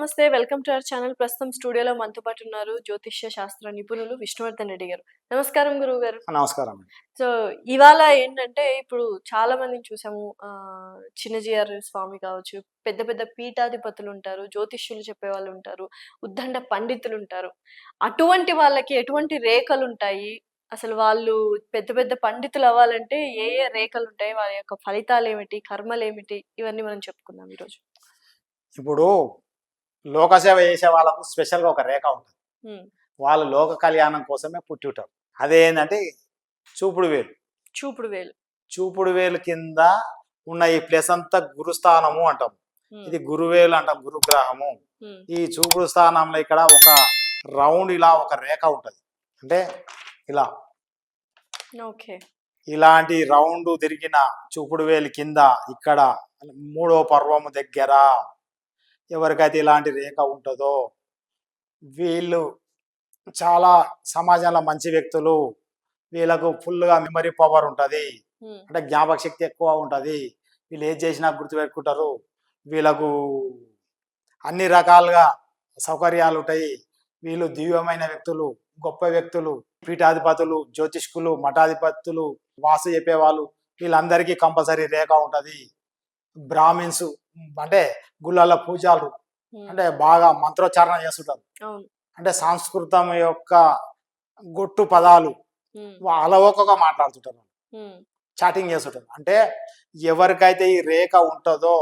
నమస్తే welcome to our channel. ప్రస్తుతం స్టూడియోలో మనతో పాటు ఉన్నారు జ్యోతిష్య శాస్త్ర నిపుణులు విష్ణువర్ధన్ రెడ్డి గారు. నమస్కారం గురువు గారు. నమస్కారం. సో ఇవాళ ఏంటంటే ఇప్పుడు చాలా మందిని చూసాము. చిన్నజీఆర్ స్వామి కావచ్చు పెద్ద పెద్ద పీఠాధిపతులు ఉంటారు జ్యోతిష్యులు చెప్పే వాళ్ళు ఉంటారు ఉద్దండ పండితులు ఉంటారు. అటువంటి వాళ్ళకి ఎటువంటి రేఖలు ఉంటాయి? అసలు వాళ్ళు పెద్ద పెద్ద పండితులు అవ్వాలంటే ఏ ఏ రేఖలు ఉంటాయి? వారి యొక్క ఫలితాలు ఏమిటి? కర్మలు ఏమిటి? ఇవన్నీ మనం చెప్పుకుందాం ఈరోజు. ఇప్పుడు లోకసేవ చేసే వాళ్ళకు స్పెషల్గా ఒక రేఖ ఉంటుంది. వాళ్ళు లోక కళ్యాణం కోసమే పుట్టి ఉంటారు అదేంటంటే చూపుడు వేలు. చూపుడు వేలు. చూపుడు వేలు కింద ఉన్న ఈ ప్లేస్ అంతా గురుస్థానము అంటాం. ఇది గురువేలు అంటాం గురుగ్రహము. ఈ చూపుడు స్థానంలో ఇక్కడ ఒక రౌండ్ ఇలా ఒక రేఖ ఉంటుంది. అంటే ఇలా. ఇలాంటి రౌండ్ తిరిగిన చూపుడు వేలు కింద ఇక్కడ మూడో పర్వము దగ్గర ఎవరికైతే ఇలాంటి రేఖ ఉంటుందో వీళ్ళు చాలా సమాజంలో మంచి వ్యక్తులు. వీళ్ళకు ఫుల్గా మెమరీ పవర్ ఉంటుంది. అంటే జ్ఞాపక శక్తి ఎక్కువ ఉంటుంది. వీళ్ళు ఏది చేసినా గుర్తుపెట్టుకుంటారు. వీళ్ళకు అన్ని రకాలుగా సౌకర్యాలు ఉంటాయి. వీళ్ళు దివ్యమైన వ్యక్తులు గొప్ప వ్యక్తులు పీఠాధిపతులు జ్యోతిష్కులు మఠాధిపతులు వాసు చెప్పేవాళ్ళు. వీళ్ళందరికీ కంపల్సరీ రేఖ ఉంటుంది. బ్రాహ్మిన్స్ అంటే గుళ్ళల పూజలు అంటే బాగా మంత్రోచ్చారణ చేస్తుంటారు. అంటే సంస్కృతం యొక్క గొట్టు పదాలు అలవోకగా మాట్లాడుతుంటారు చాటింగ్ చేస్తుంటారు. అంటే ఎవరికైతే ఈ రేఖ ఉంటుందో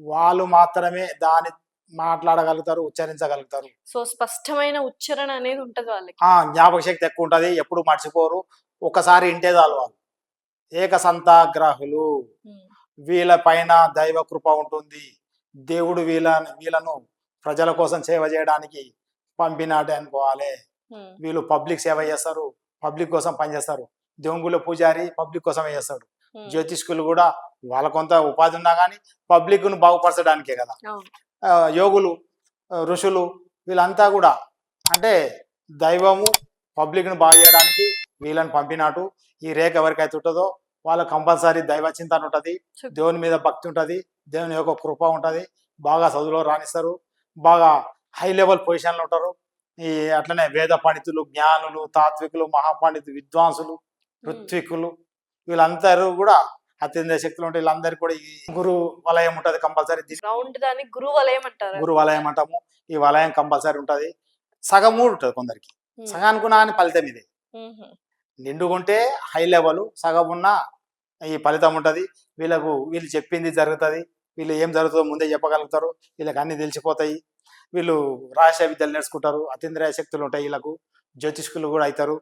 వాళ్ళు మాత్రమే దాన్ని మాట్లాడగలుగుతారు ఉచ్చరించగలుగుతారు. సో స్పష్టమైన ఉచ్చారణ అనేది ఉంటది వాళ్ళకి. ఆ జ్ఞాపక శక్తి ఎక్కువ ఉంటుంది. ఎప్పుడు మర్చిపోరు. ఒకసారి ఇంటే చాలు వాళ్ళు. ఏక సంతాగ్రాహులు ఉమ్, వీళ్ళ పైన దైవ కృప ఉంటుంది. దేవుడు వీళ్ళ వీళ్ళను ప్రజల కోసం సేవ చేయడానికి పంపినాడు అనుకోవాలి వీళ్ళు పబ్లిక్ సేవ చేస్తారు పబ్లిక్ కోసం పనిచేస్తారు దేవుగుల పూజారి పబ్లిక్ కోసమే చేస్తాడు. జ్యోతిష్కులు కూడా వాళ్ళ కొంత ఉపాధి ఉన్నా కానీ పబ్లిక్ను బాగుపరచడానికే కదా. యోగులు ఋషులు వీళ్ళంతా కూడా అంటే దైవము పబ్లిక్ను బాగు చేయడానికి వీళ్ళని పంపినట్టు ఈ రేఖ ఎవరికైతే ఉంటుందో వాళ్ళకి కంపల్సరీ దైవ చింతన ఉంటుంది. దేవుని మీద భక్తి ఉంటుంది. దేవుని యొక్క కృప ఉంటుంది. బాగా చదువులో రాణిస్తారు. బాగా హై లెవెల్ పొజిషన్లో ఉంటారు. ఈ అట్లనే వేద పండితులు జ్ఞానులు తాత్వికులు మహాపండితులు విద్వాంసులు ఋత్వికులు వీళ్ళందరూ కూడా అత్యంత శక్తులు ఉంటాయి వీళ్ళందరికీ కూడా ఈ గురు వలయం ఉంటుంది కంపల్సరీ. వలయం అంటారు. గురు వలయం అంటాము. ఈ వలయం కంపల్సరీ ఉంటుంది. సగం మూడు ఉంటుంది కొందరికి. సగానికి ఫలితం ఇది. నిండుకుంటే హై లెవెల్ సగం ఉన్న ఈ ఫలితం ఉంటుంది. వీళ్ళకు వీళ్ళు చెప్పింది జరుగుతుంది. వీళ్ళు ఏం జరుగుతుందో ముందే చెప్పగలుగుతారు. వీళ్ళకి అన్ని తెలిసిపోతాయి. వీళ్ళు రహస్య విద్యలు నేర్చుకుంటారు. అతీంద్రియ శక్తులు ఉంటాయి వీళ్ళకు. జ్యోతిష్కులు కూడా అవుతారు.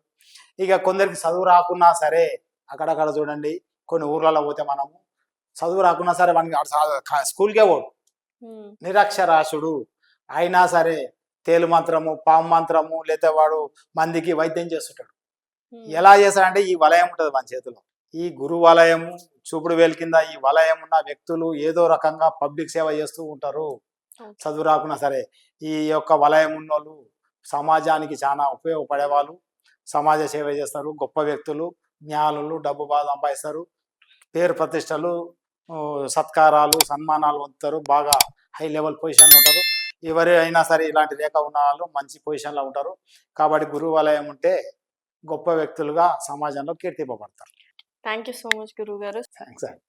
ఇక కొందరికి చదువు రాకున్నా సరే అక్కడక్కడ చూడండి. కొన్ని ఊర్లలో పోతే మనము చదువు రాకున్నా సరే మనకి స్కూల్కే పోడు. ఉమ్, నిరక్షరాస్యుడు. అయినా సరే తేలు మంత్రము పాము మంత్రము లేదా వాడు మందికి వైద్యం చేస్తుంటాడు. ఎలా చేస్తాడంటే ఈ వలయం ఉంటుంది మన చేతిలో. ఈ గురు వలయము చూపుడు వేలు కింద ఈ వలయం ఉన్న వ్యక్తులు ఏదో రకంగా పబ్లిక్ సేవ చేస్తూ ఉంటారు. చదువు రాకున్నా సరే ఈ యొక్క వలయం ఉన్నోళ్ళు సమాజానికి చాలా ఉపయోగపడే వాళ్ళు సమాజ సేవ చేస్తారు గొప్ప వ్యక్తులు జ్ఞానులు డబ్బు బాగా సంపాదిస్తారు. పేరు ప్రతిష్టలు సత్కారాలు సన్మానాలు పొందుతారు బాగా హై లెవెల్ పొజిషన్లో ఉంటారు. ఎవరు అయినా సరే ఇలాంటి రేఖ ఉన్న వాళ్ళు మంచి పొజిషన్లో ఉంటారు. కాబట్టి గురువు వలయం ఉంటే గొప్ప వ్యక్తులుగా సమాజంలో కీర్తింపబడతారు. థ్యాంక్ యూ సో మచ్ గురువు గారు థ్యాంక్స్ అండి